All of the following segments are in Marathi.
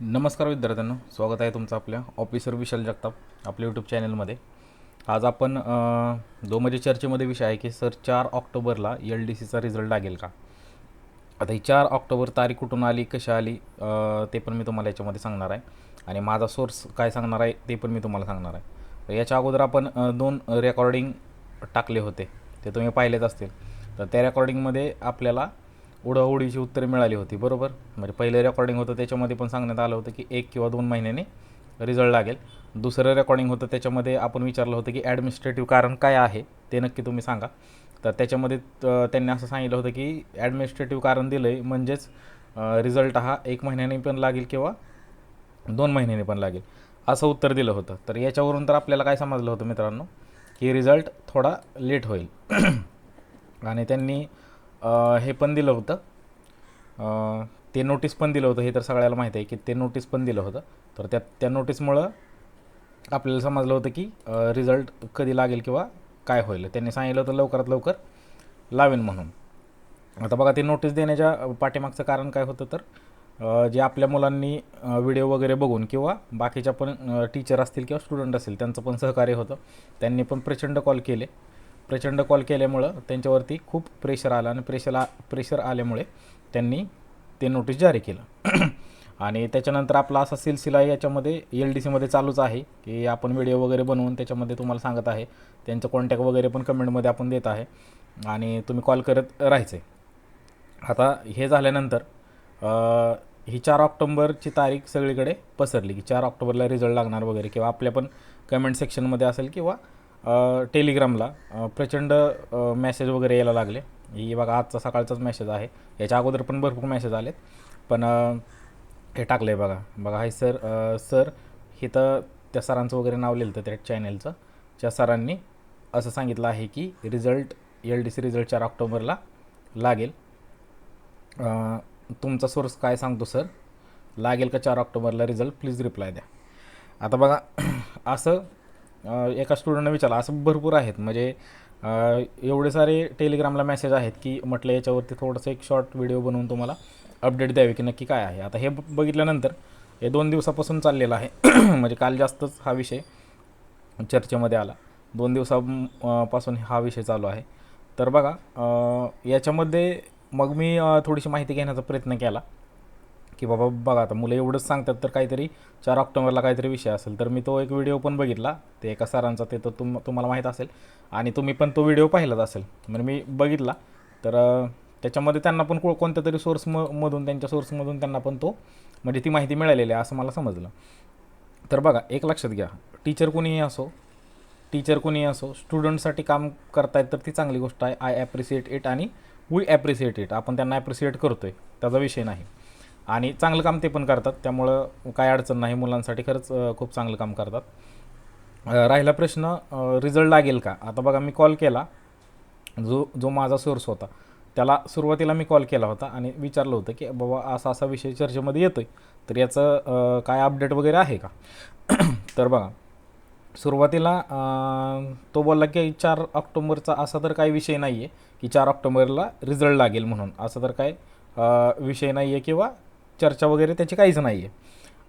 नमस्कार विद्यार्थ्यांनो स्वागत आहे तुमचं आपल्या ऑफिसर विशाल जगताप आपल्या यूट्यूब चॅनलमध्ये आज आपण अ, जो म्हणजे चर्चेमध्ये विषय आहे की सर चार ऑक्टोबरला एल डी सीचा रिझल्ट लागेल का? आता ही चार ऑक्टोबर तारीख कुठून आली कशी आली ते पण मी तुम्हाला याच्यामध्ये सांगणार आहे. आणि माझा सोर्स काय सांगणार आहे ते पण मी तुम्हाला सांगणार आहे. तर याच्या अगोदर आपण दोन रेकॉर्डिंग टाकले होते ते तुम्ही पाहिलेच असतील. तर त्या रेकॉर्डिंगमध्ये आपल्याला उडाउडीची उत्तरे मिळाली होती बरोबर? म्हणजे पहिलं रेकॉर्डिंग होतं त्याच्यामध्ये पण सांगण्यात आलं होतं की एक किंवा दोन महिन्याने रिझल्ट लागेल. दुसरं रेकॉर्डिंग होतं त्याच्यामध्ये आपण विचारलं होतं की ॲडमिनिस्ट्रेटिव्ह कारण काय आहे ते नक्की तुम्ही सांगा. तर त्याच्यामध्ये त- त्यांनी असं सांगितलं होतं की ॲडमिनिस्ट्रेटिव्ह कारण दिलं आहे म्हणजेच रिझल्ट हा एक महिन्याने पण लागेल किंवा दोन महिन्याने पण लागेल असं उत्तर दिलं होतं. तर याच्यावरून तर आपल्याला काय समजलं होतं मित्रांनो? की रिझल्ट थोडा लेट होईल. आणि त्यांनी हे पण दिलं होतं. ते नोटीस पण दिलं होतं. हे तर सगळ्याला माहीत आहे की ते नोटीस पण दिलं होतं. तर त्या त्या नोटीसमुळं आपल्याला समजलं होतं की रिझल्ट कधी लागेल किंवा काय होईल. त्यांनी सांगितलं होतं लवकरात लवकर लावेन म्हणून. आता बघा ते नोटीस देण्याच्या पाठीमागचं कारण काय होतं तर जे आपल्या मुलांनी व्हिडिओ वगैरे बघून किंवा बाकीच्या पण टीचर असतील किंवा स्टुडंट असतील त्यांचं पण सहकार्य होतं. त्यांनी पण प्रचंड कॉल केले. प्रचंड कॉल केल्यामुळं त्यांच्यावरती खूप प्रेशर आलं आणि प्रेशर प्रेशर आल्यामुळे त्यांनी ते नोटीस जारी केलं. आणि त्याच्यानंतर आपला असा सिलसिला याच्यामध्ये एल डी सीमध्ये चालूच आहे की आपण व्हिडिओ वगैरे बनवून त्याच्यामध्ये तुम्हाला सांगत आहे. त्यांचं कॉन्टॅक्ट वगैरे पण कमेंटमध्ये आपण देत आहे. आणि तुम्ही कॉल करत राहायचे आता हे झाल्यानंतर ही चार ऑक्टोंबरची तारीख सगळीकडे पसरली की चार ऑक्टोबरला रिझल्ट लागणार वगैरे किंवा आपल्या पण कमेंट सेक्शनमध्ये असेल किंवा टेलिग्रामला प्रचंड मेसेज वगैरे यायला लागले. ही बघा आजचा सकाळचाच मेसेज आहे. याच्या अगोदर पण भरपूर मेसेज आलेत. पण हे टाकलं आहे बघा. बघा हे सर सर हे तर त्या सरांचं वगैरे नाव लिहिलं त्या चॅनेलचं त्या सरांनी असं सांगितलं आहे की result L D C result चार ऑक्टोबरला लागेल. तुमचा सोर्स काय सांगतो सर? लागेल का चार ऑक्टोबरला रिझल्ट प्लीज रिप्लाय द्या. आता बघा असं एका स्टुडंटनं विचारलं असं भरपूर आहेत. म्हणजे एवढे सारे टेलिग्रामला मेसेज आहेत की म्हटलं याच्यावरती थोडंसं एक शॉर्ट व्हिडिओ बनवून तुम्हाला अपडेट द्यावी की नक्की काय आहे. आता हे बघितल्यानंतर हे दोन दिवसापासून चाललेलं आहे. म्हणजे काल जास्तच हा विषय चर्चेमध्ये आला. दोन दिवसापासून हा विषय चालू आहे. तर बघा याच्यामध्ये मग मी थोडीशी माहिती घेण्याचा प्रयत्न केला. की बाबा बघा आता मुलं एवढंच सांगतात तर काहीतरी चार ऑक्टोबरला काहीतरी विषय असेल. तर मी तो एक व्हिडिओ पण बघितला. ते एका सरांचा ते तर तुम तुम्हाला माहीत असेल. आणि तुम्ही पण तो व्हिडिओ पाहिलाच असेल. म्हणजे मी बघितला. तर त्याच्यामध्ये त्यांना पण को कोणत्या तरी सोर्स म मधून त्यांच्या सोर्समधून त्यांना पण तो म्हणजे ती माहिती मिळालेली आहे असं मला समजलं. तर बघा एक लक्षात घ्या. टीचर कोणीही असो टीचर कोणीही असो स्टुडंटसाठी काम करतायत तर ती चांगली गोष्ट आहे. आय ॲप्रिसिएट इट आणि वी ॲप्रिसिएट इट आपण त्यांना ॲप्रिसिएट करतो आहे त्याचा विषय नाही. आणि चांगलं काम ते पण करतात. त्यामुळं काय अडचण नाही मुलांसाठी खरंच खूप चांगलं काम करतात. राहिला प्रश्न रिझल्ट लागेल का? आता बघा मी कॉल केला. जो जो माझा सोर्स होता त्याला सुरुवातीला मी कॉल केला होता आणि विचारलं होतं की बाबा असा असा विषय चर्चेमध्ये येतो आहे तर याचं काय अपडेट वगैरे आहे का? तर बघा सुरुवातीला तो बोलला की चार ऑक्टोबरचा असा तर काही विषय नाही आहे की चार ऑक्टोबरला रिझल्ट लागेल म्हणून. असा तर काय विषय नाही आहे किंवा चर्चा वगैरे त्याची काहीच नाही आहे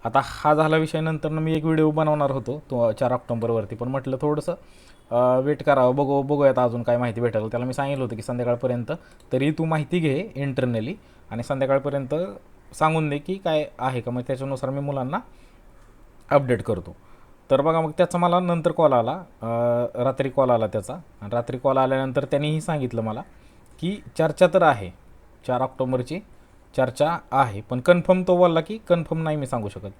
आता हा झाला विषय नंतर मी एक व्हिडिओ बनवणार होतो तो चार ऑक्टोंबरवरती. पण म्हटलं थोडंसं वेट करावं बघू बघूयात अजून काय माहिती भेटेल. त्याला मी सांगितलं होतं की संध्याकाळपर्यंत तरी तू माहिती घे इंटरनली आणि संध्याकाळपर्यंत सांगून दे की काय आहे का. मग त्याच्यानुसार मी मुलांना अपडेट करतो. तर बघा मग त्याचा मला नंतर कॉल आला. रात्री कॉल आला त्याचा. आणि रात्री कॉल आल्यानंतर त्यांनीही सांगितलं मला की चर्चा तर आहे चार ऑक्टोबरची. चर्चा आहे. पण कन्फर्म तो बोलला की कन्फर्म नाही मी सांगू शकत.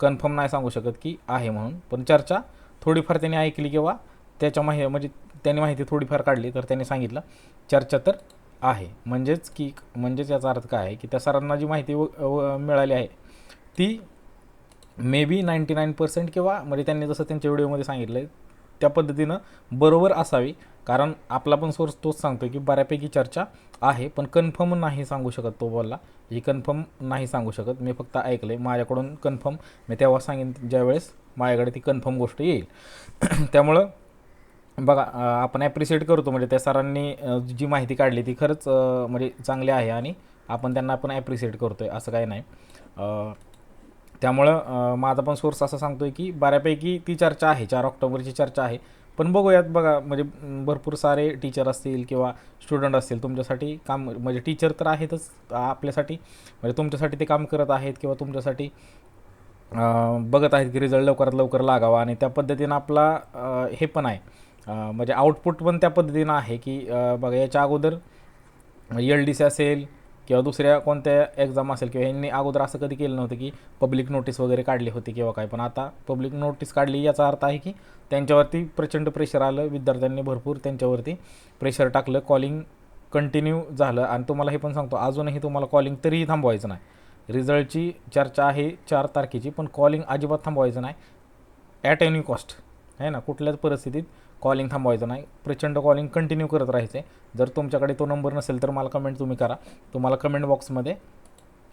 कन्फर्म नाही सांगू शकत की आहे म्हणून. पण चर्चा थोडीफार त्यांनी ऐकली किंवा त्याच्या माहि म्हणजे त्यांनी माहिती थोडीफार काढली तर त्यांनी सांगितलं चर्चा तर आहे. म्हणजेच की म्हणजेच याचा अर्थ काय आहे की त्या सरांना जी माहिती व- मिळाली आहे ती maybe ninety nine percent किंवा म्हणजे त्यांनी जसं त्यांच्या व्हिडिओमध्ये सांगितलं आहे त्या पद्धतीनं बरोबर असावी. कारण आपला पण सोर्स तोच सांगतो की बऱ्यापैकी चर्चा आहे पण कन्फर्म नाही सांगू शकत तो बोलला. म्हणजे ही कन्फर्म नाही सांगू शकत. मी फक्त ऐकलं आहे माझ्याकडून कन्फर्म मी तेव्हा सांगेन ज्यावेळेस माझ्याकडे ती कन्फर्म गोष्ट येईल. त्यामुळं बघा आपण ॲप्रिशिएट करतो. म्हणजे त्या सरांनी जी माहिती काढली ती खरंच म्हणजे चांगली आहे आणि आपण त्यांना आपण ॲप्रिशिएट करतो आहे असं काही नाही. त्यामुळं माझा पण सोर्स असं सांगतोय की बऱ्यापैकी ती चर्चा आहे चार ऑक्टोबरची चर्चा आहे. पण बघूयात बघा म्हणजे भरपूर सारे टीचर असतील किंवा स्टुडंट असतील तुमच्यासाठी काम म्हणजे टीचर तर आहेतच आपल्यासाठी. म्हणजे तुमच्यासाठी ते काम करत आहेत किंवा तुमच्यासाठी बघत आहेत की रिझल्ट लवकरात लवकर लागावा आणि त्या पद्धतीनं आपला हे पण आहे. म्हणजे आउटपुट पण त्या पद्धतीनं आहे की बघा याच्या अगोदर एल डी सी असेल किंवा दुसऱ्या कोणत्या एक्झाम असेल किंवा यांनी अगोदर असं कधी केलं नव्हतं की पब्लिक नोटीस वगैरे काढली होती किंवा काय पण आता पब्लिक नोटीस काढली याचा अर्थ आहे की त्यांच्यावरती प्रचंड प्रेशर आलं विद्यार्थ्यांनी भरपूर त्यांच्यावरती प्रेशर टाकलं कॉलिंग कंटिन्यू झालं. आणि तुम्हाला हे पण सांगतो अजूनही तुम्हाला कॉलिंग तरीही थांबवायचं नाही. रिझल्टची चर्चा आहे चार तारखेची पण कॉलिंग अजिबात थांबवायचं नाही. ॲट एनी कॉस्ट आहे ना? कुठल्याच परिस्थितीत कॉलिंग थांबवायचं नाही. प्रचंड कॉलिंग कंटिन्यू करत राहायचं. आहे जर तुमच्याकडे तो नंबर नसेल तर मला कमेंट तुम्ही करा. तुम्हाला कमेंट बॉक्समध्ये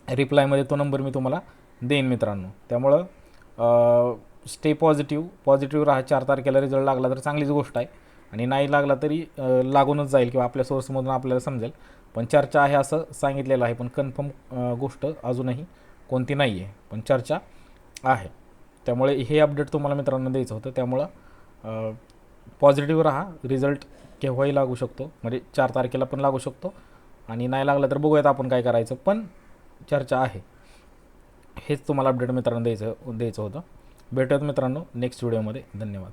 रिप्लायमध्ये तो नंबर मी तुम्हाला देईन मित्रांनो. त्यामुळं स्टे पॉझिटिव्ह पॉझिटिव्ह राहा. चार तारखेला रिझल्ट लागला तर चांगलीच गोष्ट आहे. आणि नाही लागला तरी लागूनच जाईल किंवा आपल्या सोर्समधून आपल्याला समजेल. पण चर्चा आहे असं सांगितलेलं आहे. पण कन्फर्म गोष्ट अजूनही कोणती नाही आहे पण चर्चा आहे. त्यामुळे हे अपडेट तुम्हाला मित्रांनो द्यायचं होतं. त्यामुळं पॉझिटिव्ह राहा रिझल्ट केव्हाही लागू शकतो. म्हणजे चार तारखेला पण लागू शकतो. आणि नाही लागला तर बघूयात आपण काय करायचं. पण चर्चा आहे. हेच तुम्हाला अपडेट मित्रांनो द्यायचं द्यायचं होतं. भेटूयात मित्रांनो नेक्स्ट व्हिडिओमध्ये धन्यवाद.